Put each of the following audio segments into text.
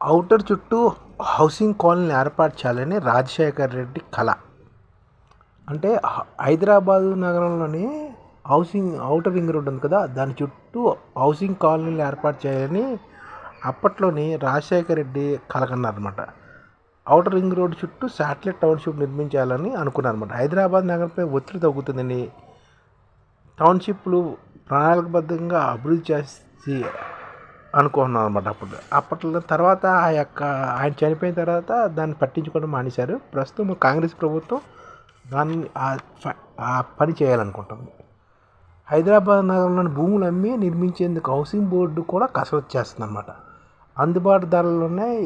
Outer చుట్టూ housing colony ఏర్పాటు చేయాలని రాజశేఖర్ రెడ్డి కళ అంటే హైదరాబాద్ హైదరాబాదు నగరంలోని హౌసింగ్ ఔటర్ రింగ్ రోడ్ ఉంది కదా దాని చుట్టూ హౌసింగ్ కాలనీలు ఏర్పాటు చేయాలని అప్పట్లోని రాజశేఖర్ రెడ్డి కలగన్నారన్నమాట. ఔటర్ రింగ్ రోడ్ చుట్టూ శాటిలైట్ టౌన్షిప్ నిర్మించాలని అనుకున్నారనమాట హైదరాబాద్ నగరంపై ఒత్తిడి తగ్గుతుందని టౌన్షిప్లు ప్రణాళికబద్ధంగా అభివృద్ధి చేసి అనుకున్నాం అనమాట అప్పుడు. అప్పట్లో తర్వాత ఆ యొక్క ఆయన చనిపోయిన తర్వాత దాన్ని పట్టించుకోవడం మానేశారు. ప్రస్తుతం కాంగ్రెస్ ప్రభుత్వం దాన్ని ఆ పని చేయాలనుకుంటుంది. హైదరాబాద్ నగరంలోని భూములు అమ్మి నిర్మించేందుకు హౌసింగ్ బోర్డు కూడా కసరత్తు చేస్తుందన్నమాట. అందుబాటు ధరల్లోనే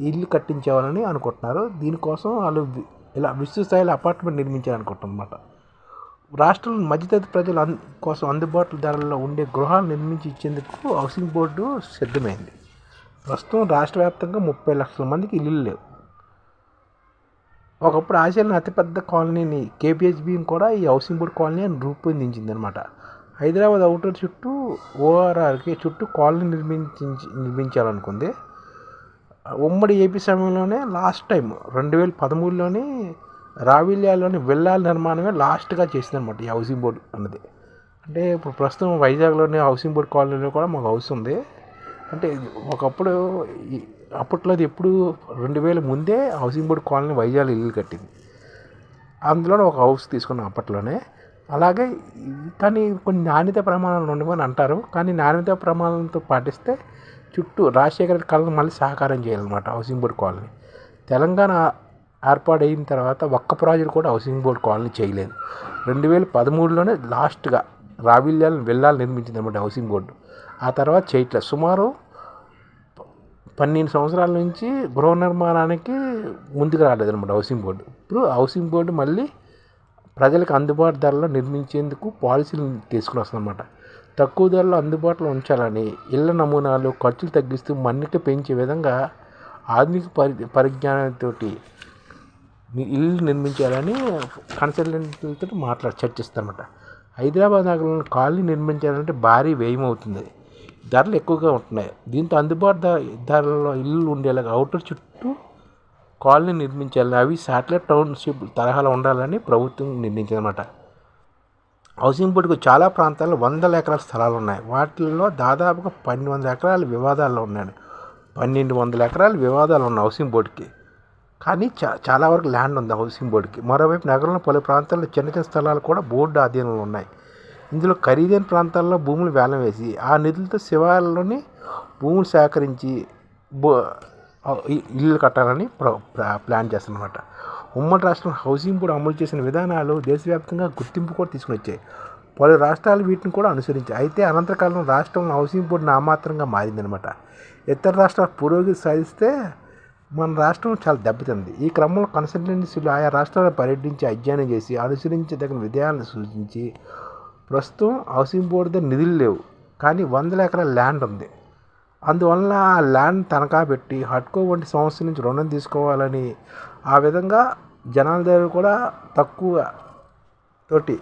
ఇల్లు కట్టించేవాలని అనుకుంటున్నారు. దీనికోసం వాళ్ళు ఇలా విస్తృత స్థాయిలో అపార్ట్మెంట్ నిర్మించాలనుకుంటున్నమాట. రాష్ట్రంలో మధ్యతరగతి ప్రజల కోసం అందుబాటులో ధరల్లో ఉండే గృహాలు నిర్మించి ఇచ్చేందుకు హౌసింగ్ బోర్డు సిద్ధమైంది. ప్రస్తుతం రాష్ట్ర వ్యాప్తంగా ముప్పై లక్షల మందికి ఇల్లు లేవు. ఒకప్పుడు ఆసియాలోని అతిపెద్ద కాలనీని కేపిహెచ్బిని కూడా ఈ హౌసింగ్ బోర్డు కాలనీ అని రూపొందించింది అనమాట హైదరాబాద్ అవుటర్ చుట్టూ ఓఆర్ఆర్కి చుట్టూ కాలనీ నిర్మించి నిర్మించాలనుకుంది. ఉమ్మడి ఏపీ సమయంలోనే లాస్ట్ టైం రెండు వేల పదమూడులోనే రావిల్యాలోని విల్లాల నిర్మాణమే లాస్ట్గా చేసిందనమాట ఈ హౌసింగ్ బోర్డు అన్నది. అంటే ఇప్పుడు ప్రస్తుతం వైజాగ్లోని హౌసింగ్ బోర్డ్ కాలనీలో కూడా మాకు హౌస్ ఉంది. అంటే ఒకప్పుడు అప్పట్లో అది ఎప్పుడు రెండు వేల ముందే హౌసింగ్ బోర్డ్ కాలనీ వైజాగ్ ఇల్లు కట్టింది. అందులో ఒక హౌస్ తీసుకున్నాం అప్పట్లోనే. అలాగే కానీ కొన్ని నాణ్యత ప్రమాణాలు ఉండమని అంటారు. కానీ నాణ్యత ప్రమాణాలతో పాటిస్తే చుట్టూ రాజశేఖర కళను మళ్ళీ సహకారం చేయాలన్నమాట హౌసింగ్ బోర్డ్ కాలనీ. తెలంగాణ ఏర్పాటు అయిన తర్వాత ఒక్క ప్రాజెక్ట్ కూడా హౌసింగ్ బోర్డు కాలనీ చేయలేదు. రెండు వేల పదమూడులోనే లాస్ట్గా రావిల్యాలను వెళ్ళాలి నిర్మించింది అనమాట హౌసింగ్ బోర్డు. ఆ తర్వాత చేయట్లేదు. సుమారు పన్నెండు సంవత్సరాల నుంచి గృహ నిర్మాణానికి ముందుకు రాలేదు అనమాట హౌసింగ్ బోర్డు. ఇప్పుడు హౌసింగ్ బోర్డు మళ్ళీ ప్రజలకు అందుబాటు ధరలో నిర్మించేందుకు పాలసీలు తీసుకుని వస్తుందన్నమాట. తక్కువ ధరలో అందుబాటులో ఉంచాలని ఇళ్ళ నమూనాలు ఖర్చులు తగ్గిస్తూ మన్నిక పెంచే విధంగా ఆధునిక పరి పరిజ్ఞానంతో ఇల్లు నిర్మించాలని కన్సల్టెంట్లతో మాట్లాడి చర్చిస్తారన్నమాట. హైదరాబాద్ నగరంలో కాలనీ నిర్మించాలంటే భారీ వ్యయం అవుతుంది. ధరలు ఎక్కువగా ఉంటున్నాయి. దీంతో అందుబాటు ధర ధరలో ఇల్లు ఉండేలాగా అవుటర్ చుట్టూ కాలనీ నిర్మించాలని అవి శాటిలైట్ టౌన్షిప్ తరహాలో ఉండాలని ప్రభుత్వం నిర్ణయించిందన్నమాట. హౌసింగ్ బోర్డుకు చాలా ప్రాంతాల్లో వందల ఎకరాల స్థలాలు ఉన్నాయి. వాటిల్లో దాదాపుగా పన్నెండు వందల ఎకరాలు వివాదాలు ఉన్నాయి. పన్నెండు వందల ఎకరాలు వివాదాలు ఉన్నాయి హౌసింగ్ బోర్డుకి. కానీ చా చాలా వరకు ల్యాండ్ ఉంది హౌసింగ్ బోర్డుకి. మరోవైపు నగరంలో పలు ప్రాంతాల్లో చిన్న చిన్న స్థలాలు కూడా బోర్డు ఆధీనంలో ఉన్నాయి. ఇందులో ఖరీదైన ప్రాంతాల్లో భూములు వేలం వేసి ఆ నిధులతో శివాలలోని భూములు సేకరించి బో ఇల్లు కట్టాలని ప్ర- ప్లాన్ చేస్తున్నమాట ఉమ్మడి రాష్ట్రం హౌసింగ్ బోర్డు అమలు చేసిన విధానాలు దేశవ్యాప్తంగా గుర్తింపు కూడా తీసుకుని వచ్చాయి. పలు రాష్ట్రాలు వీటిని కూడా అనుసరించాయి అయితే అనంతకాలంలో రాష్ట్రంలో హౌసింగ్ బోర్డు నామాత్రంగా మారిందనమాట ఇతర రాష్ట్రాలు పురోగతి సాధిస్తే మన రాష్ట్రం చాలా దెబ్బతింది. ఈ క్రమంలో కన్సల్టెన్సీలు ఆయా రాష్ట్రాలు పర్యటించి అధ్యయనం చేసి అనుసరించదగిన విధానాలను సూచించి ప్రస్తుతం హౌసింగ్ బోర్డు దగ్గర నిధులు లేవు. కానీ వందల ఎకరాల ల్యాండ్ ఉంది. అందువలన ఆ ల్యాండ్ తనఖా పెట్టి హట్కో వంటి సంస్థ నుంచి రుణం తీసుకోవాలని ఆ విధంగా జనాల దగ్గర కూడా తక్కువ తోటి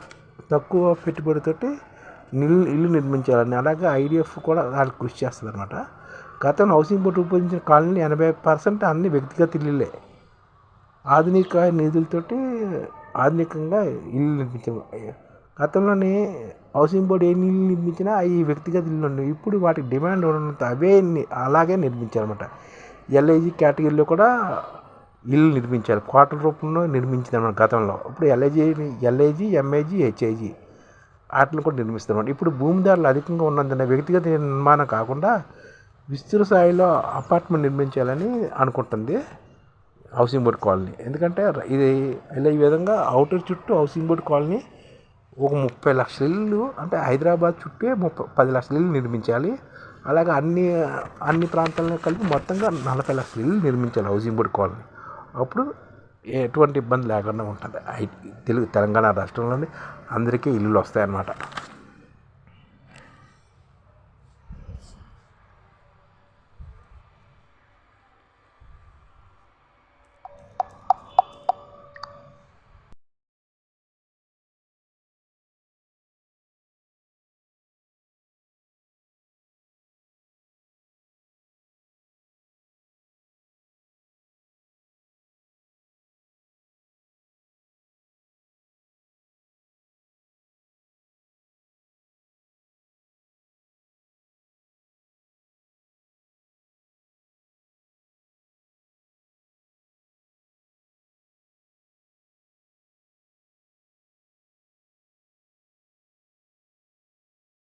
తక్కువ పెట్టుబడితోటి ఇల్లు ఇల్లు నిర్మించాలని అలాగే ఐడిఎఫ్ కూడా దానికి కృషి చేస్తుంది అనమాట గతంలో హౌసింగ్ బోర్డు రూపొందించిన కాలనీ ఎనభై పర్సెంట్ అన్ని వ్యక్తిగత ఇల్లులే. ఆధునిక నిధులతోటి ఆధునికంగా ఇల్లు నిర్మించే గతంలోనే హౌసింగ్ బోర్డు ఏ ఇల్లు నిర్మించినా అవి వ్యక్తిగత ఇల్లు ఉన్నాయి ఇప్పుడు వాటికి డిమాండ్ ఉండడంతో అవే అలాగే నిర్మించారనమాట ఎల్ఐజి కేటగిరీలో కూడా ఇల్లు నిర్మించారు. క్వార్టర్ రూపంలో నిర్మించింది గతంలో. ఇప్పుడు ఎల్ఐజీ ఎల్ఐజీ ఎంఐజీ హెచ్ఐజీ వాటిని కూడా నిర్మిస్తున్నారు. ఇప్పుడు భూమిదారులు అధికంగా ఉన్నందున వ్యక్తిగత నిర్మాణం కాకుండా విస్తృత స్థాయిలో అపార్ట్మెంట్ నిర్మించాలని అనుకుంటుంది హౌసింగ్ బోర్డ్ కాలనీ. ఎందుకంటే ఇది ఇలా ఈ విధంగా అవుటర్ చుట్టూ హౌసింగ్ బోర్డ్ కాలనీ ఒక ముప్పై లక్షల ఇల్లు అంటే హైదరాబాద్ చుట్టే ముప్పై పది లక్షల ఇల్లు నిర్మించాలి. అలాగే అన్ని అన్ని ప్రాంతాలను కలిపి మొత్తంగా నలభై లక్షల ఇల్లు నిర్మించాలి హౌసింగ్ బోర్డ్ కాలనీ. అప్పుడు ఎటువంటి ఇబ్బంది లేకుండా ఉంటుంది. తెలుగు తెలంగాణ రాష్ట్రంలోని అందరికీ ఇల్లులు వస్తాయన్నమాట.